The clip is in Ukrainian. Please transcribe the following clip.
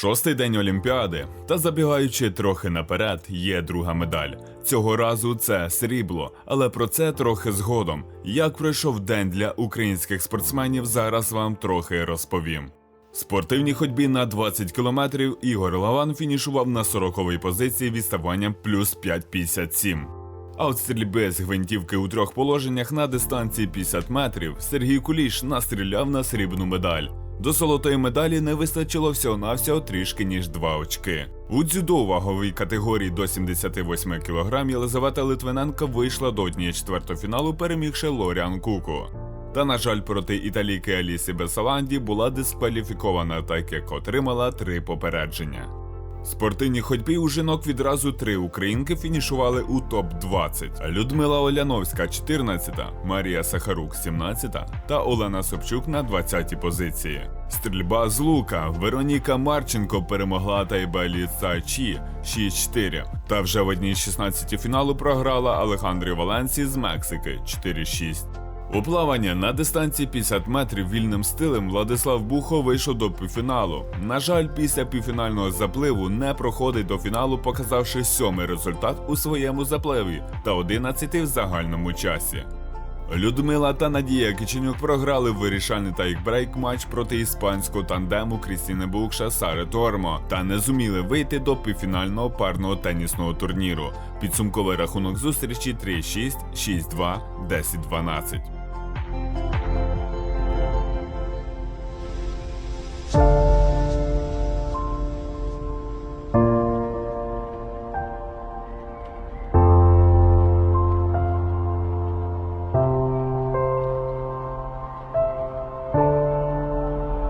Шостий день Олімпіади. Та забігаючи трохи наперед, є друга медаль. Цього разу це срібло, але про це трохи згодом. Як пройшов день для українських спортсменів, зараз вам трохи розповім. Спортивній ходьбі на 20 кілометрів Ігор Лаван фінішував на 40-й позиції відставанням плюс 5,57. А от стрільби з гвинтівки у трьох положеннях на дистанції 50 метрів Сергій Куліш настріляв на срібну медаль. До золотої медалі не вистачило всього-навсього трішки ніж два очки. У дзюдо ваговій категорії до 78 кг Єлизавета Литвиненка вийшла до однієї четвертофіналу, перемігши Лоріан Куку. Та, на жаль, проти італійки Алісі Бесаланді була дискваліфікована, так як отримала три попередження. Спортивній ходьбі у жінок відразу три українки фінішували у топ-20. Людмила Оляновська 14, Марія Сахарук 17 та Олена Собчук на 20-й позиції. Стрільба з лука Вероніка Марченко перемогла Тайбелі Цачі 6-4. Та вже в одній 16 фіналу програла Алехандрі Валенсі з Мексики 4-6. У плавання на дистанції 50 метрів вільним стилем Владислав Бухо вийшов до півфіналу. На жаль, після півфінального запливу не проходить до фіналу, показавши сьомий результат у своєму запливі та 11 в загальному часі. Людмила та Надія Киченюк програли вирішальний тайкбрейк матч проти іспанського тандему Крістіни Букша Сари Тормо та не зуміли вийти до півфінального парного тенісного турніру. Підсумковий рахунок зустрічі 3-6, 6-2, 10-12.